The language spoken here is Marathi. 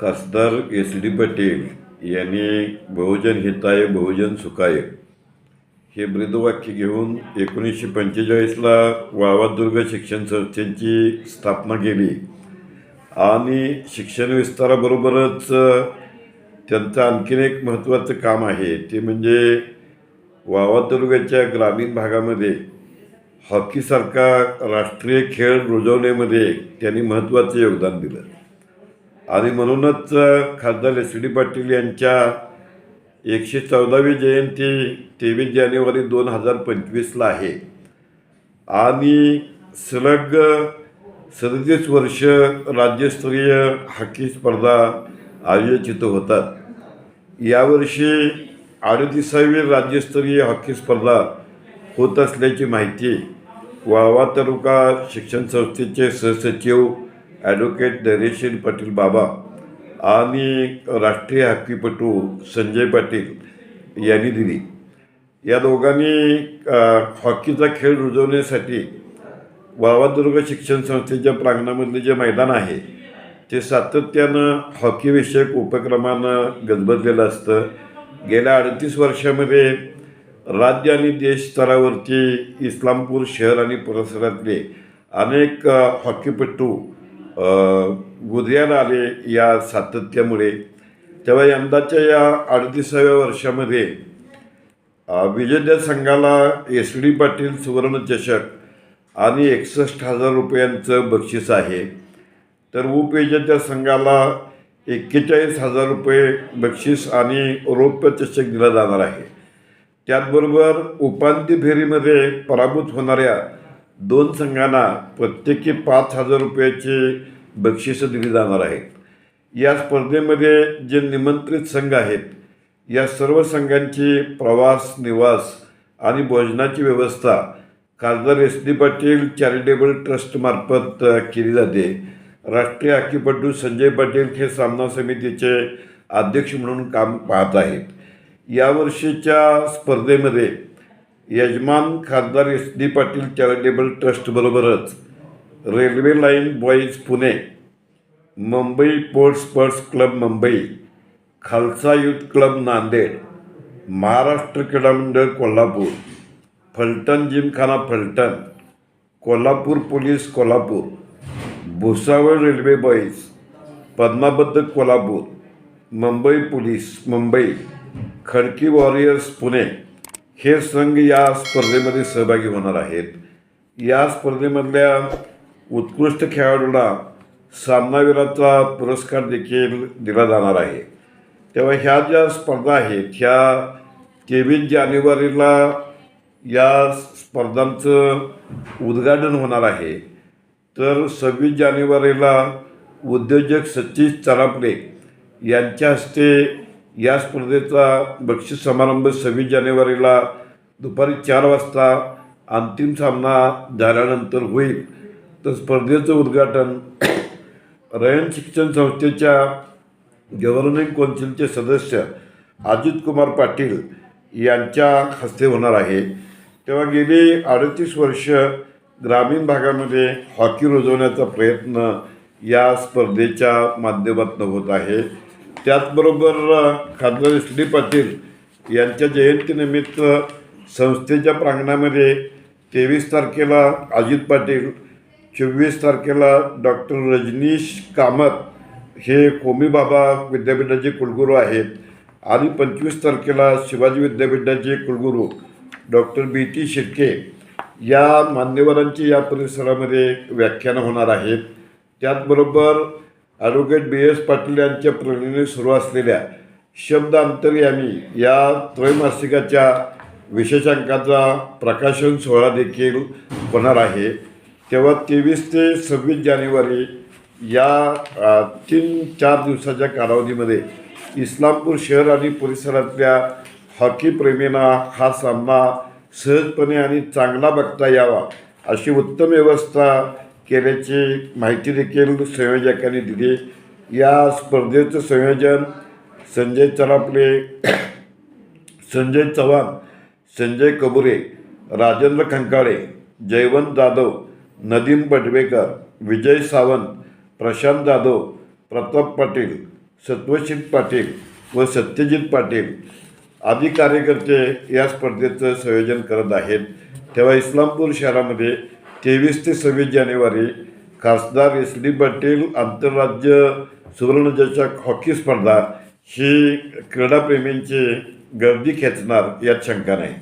खासदार एस डी पाटील यांनी बहुजन हिताय बहुजन सुखाय हे ब्रीदवाक्य घेऊन एकोणीसशे पंचेचाळीसला वावादुर्ग शिक्षण संस्थेची स्थापना केली. आणि शिक्षण विस्ताराबरोबरच त्यांचं आणखीन एक महत्त्वाचं काम आहे ते म्हणजे वावादुर्गच्या ग्रामीण भागामध्ये हॉकीसारखा राष्ट्रीय खेळ रुजवण्यामध्ये त्यांनी महत्त्वाचं योगदान दिलं. आणि म्हणूनच खासदार एस डी पाटील यांच्या एकशे चौदावी जयंती तेवीस जानेवारी दोन हजार पंचवीसला आहे. आणि सलग सदतीस वर्ष राज्यस्तरीय हॉकी स्पर्धा आयोजित होतात. यावर्षी अडतीसावी राज्यस्तरीय हॉकी स्पर्धा होत असल्याची माहिती वावा तालुका शिक्षण संस्थेचे सहसचिव ॲडव्होकेट धैर्यशील पाटील बाबा आणि राष्ट्रीय हॉकीपटू संजय पाटील यांनी दिली. या दोघांनी हॉकीचा खेळ रुजवण्यासाठी वावादुर्ग शिक्षण संस्थेच्या प्रांगणामधले जे मैदान आहे ते सातत्यानं हॉकीविषयक उपक्रमानं गजबजलेलं असतं. गेल्या अडतीस वर्षामध्ये राज्य आणि देश स्तरावरती इस्लामपूर शहर आणि परिसरातले अनेक हॉकीपटू अ, आले या सातत्यामुळे तेव्हा यंदाच्या या अडतीसाव्या वर्षामध्ये विजेत्या संघाला एस डी पाटील सुवर्णचषक आणि एकसष्ट हजार रुपयांचं बक्षीस आहे. तर उपविजेत्या संघाला एक्केचाळीस हजार रुपये बक्षीस आणि रौप्य चषक दिला जाणार आहे. त्याचबरोबर उपांत्य फेरीमध्ये पराभूत होणाऱ्या दोन संघांना प्रत्येकी पाच हजार रुपयाची बक्षिसं दिली जाणार आहेत. या स्पर्धेमध्ये जे निमंत्रित संघ आहेत या सर्व संघांची प्रवास निवास आणि भोजनाची व्यवस्था खासदार एस डी पाटील चॅरिटेबल ट्रस्टमार्फत केली जाते. राष्ट्रीय हॉकीपटू संजय पाटील हे सामना समितीचे अध्यक्ष म्हणून काम पाहत आहेत. यावर्षीच्या स्पर्धेमध्ये यजमान खासदार S D Patil charitable ट्रस्टबरोबरच railway line boys Pune Mumbai port sports club Mumbai Khalsa youth club Nanded Maharashtra क्रीडा मंडळ Kolhapur Phaltan gymkhana Phaltan Kolhapur police Kolhapur Bhusawal railway boys पद्माबद्ध Kolhapur Mumbai police Mumbai Khadki warriors Pune हे संघ या स्पर्धेमध्ये सहभागी होणार आहेत. या स्पर्धेमधल्या उत्कृष्ट खेळाडूला सामनावीराचा पुरस्कार देखील दिला जाणार आहे. तेव्हा ह्या ज्या स्पर्धा आहेत ह्या तेवीस जानेवारीला या स्पर्धांचं उद्घाटन होणार आहे. तर सव्वीस जानेवारीला उद्योजक सचिन चरापले यांच्या हस्ते या स्पर्धेचा बक्षीस समारंभ सव्वीस जानेवारीला दुपारी चार वाजता अंतिम सामना झाल्यानंतर होईल. तर स्पर्धेचं उद्घाटन रयन शिक्षण संस्थेच्या गव्हर्निंग कौन्सिलचे सदस्य अजित कुमार पाटील यांच्या हस्ते होणार आहे. तेव्हा गेली अडतीस वर्ष ग्रामीण भागामध्ये हॉकी रुजवण्याचा प्रयत्न या स्पर्धेच्या माध्यमातून होत आहे. त्याचबरोबर खासदार एस डी पाटील यांच्या जयंतीनिमित्त संस्थेच्या प्रांगणामध्ये तेवीस तारखेला अजित पाटील चोवीस तारखेला डॉक्टर रजनीश कामत हे कोमीबाबा विद्यापीठाचे कुलगुरू आहेत आणि पंचवीस तारखेला शिवाजी विद्यापीठाचे कुलगुरू डॉक्टर बी टी शिर्के या मान्यवरांची या परिसरामध्ये व्याख्यानं होणार आहेत. त्याचबरोबर ॲडव्होकेट बी एस पाटील यांच्या प्रेरणेने सुरू असलेल्या शब्द अंतर्यामी या त्रैमासिकाच्या विशेषांकाचा प्रकाशन सोहळा देखील होणार आहे. तेव्हा तेवीस ते सव्वीस जानेवारी या तीन चार दिवसाच्या कालावधीमध्ये इस्लामपूर शहर आणि परिसरातल्या हॉकी प्रेमींना हा सामना सहजपणे आणि चांगला बघता यावा अशी उत्तम व्यवस्था केल्याची माहिती देखील संयोजकांनी दिली. या स्पर्धेचं संयोजन संजय चरापले संजय चव्हाण संजय कबुरे राजेंद्र खंकाळे जयवंत जाधव नदीम पटवेकर विजय सावंत प्रशांत जाधव प्रताप पाटील सत्वशील पाटील व सत्यजित पाटील आदी कार्यकर्ते या स्पर्धेचं संयोजन करत आहेत. तेव्हा इस्लामपूर शहरामध्ये तेवीस ते सव्वीस जानेवारी खासदार एस डी पाटील आंतरराज्य सुवर्णचषक हॉकी स्पर्धा ही क्रीडाप्रेमींची गर्दी खेचणार यात शंका नाही.